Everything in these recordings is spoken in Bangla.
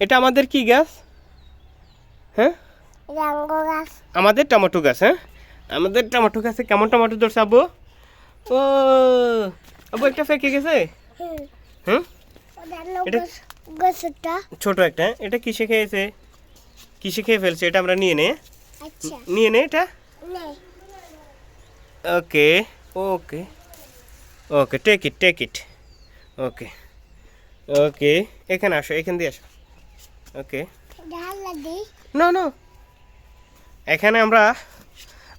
এটা আমাদের কি গাছ? হ্যাঁ? আমাদের টমেটো গাছ হ্যাঁ? আমাদের টমেটো গাছে কেমন টমেটো ধরছে আব্বু? ও আব্বু একটা ফেঁকে গেছে? হুম। এটা- ছোট একটা হ্যাঁ? এটা কিসে খেয়েছে? কিসে খেয়ে ফেলছে? এটা আমরা নিয়ে নে। আচ্ছা। নিয়ে নে এটা। ওকে ওকে okay take it take it ওকে ওকে এখানে আসো এখান দিয়ে আসো। ওকে না না এখানে আমরা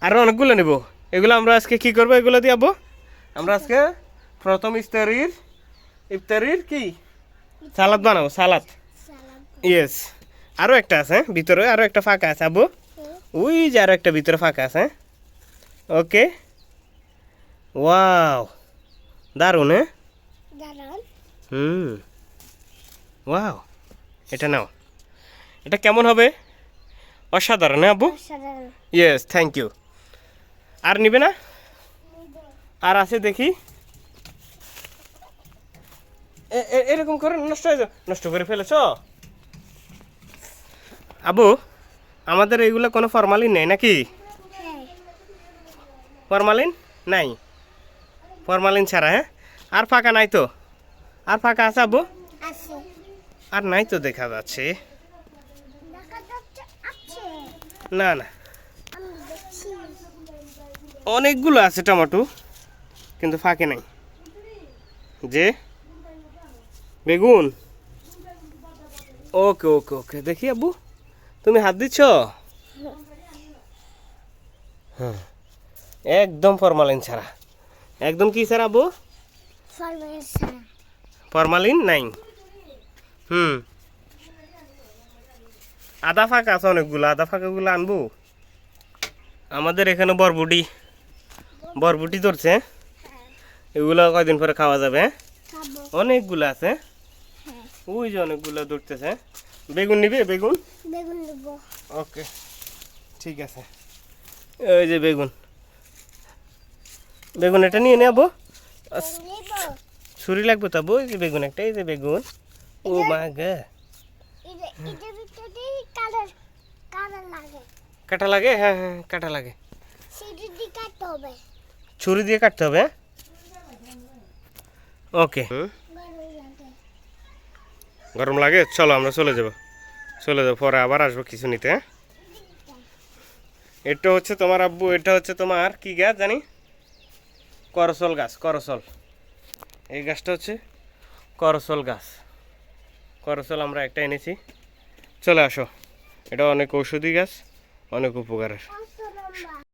আরও অনেকগুলো নেব। এগুলো আমরা আজকে কি করব? এগুলো দিয়ে আব্বু আমরা আজকে প্রথম ইফতারির ইফতারির কি? সালাদ বানাবো সালাদ। ইয়েস আরও একটা আছে হ্যাঁ? ভিতরে আরও একটা ফাঁকা আছে আব্বু ওই যে আরও একটা ভিতরে ফাঁকা আছে ওকে ওয়াও দারুণ হ্যাঁ? হুম। ওয়াও এটা নাও। এটা কেমন হবে? অসাধারণ হ্যাঁ আব্বু? ইয়েস থ্যাংক ইউ আর নিবে না? আর আছে দেখি। এরকম করে নষ্ট হয়ে নষ্ট করে ফেলেছ? আবু আমাদের এইগুলো কোনো ফরমালিন নেই নাকি? ফরমালিন নাই। ফরমালিন ছাড়া হ্যাঁ? আর ফাঁকা নাই তো? আর ফাঁকা আছে আবু আর নাই তো দেখা যাচ্ছে। না না। অনেকগুলো আছে টমেটো কিন্তু ফাঁকে নাই। যে? বেগুন। ওকে ওকে ওকে। দেখি আব্বু তুমি হাত দিচ্ছ? হ্যাঁ। একদম ফরমালিন ছাড়া। একদম কি ছাড়া আব্বু? ফরমালিন নাই। হুম। আদা ফাঁকা আছে অনেকগুলো আদা ফাঁকাগুলো আনব। আমাদের এখানে বরবুটি বরবুটি ধরছে। এগুলো কয়দিন পরে খাওয়া যাবে হ্যাঁ? অনেকগুলো আছে। হ্যাঁ। ওই যে অনেকগুলো ধরতেছে। বেগুন নিবে বেগুন? বেগুন ওকে ঠিক আছে। ওই যে বেগুন। বেগুন এটা নিয়ে নেব। নেব। ছুরি লাগবে তো ওই যে বেগুন একটা এই যে বেগুন। ও মা গে এটা এটার ভিতরে কালার কালার লাগে। কাটা লাগে? হ্যাঁ হ্যাঁ কাটা লাগে। সেটা দিয়ে কাটতে হবে। ছুরি দিয়ে কাটতে হবে হ্যাঁ? ওকে ভালো গরম লাগে? চলো আমরা চলে যাব। চলে যাব পরে আবার আসব কিছু নিতে হ্যাঁ? এটা হচ্ছে তোমার আব্বু এটা হচ্ছে তোমার কি গাছ জানি? করসল গাছ করসল। এই গাছটা হচ্ছে করসল গাছ। করসল আমরা একটা এনেছি। চলে আসো। এটা অনেক ঔষধি গাছ অনেক উপকার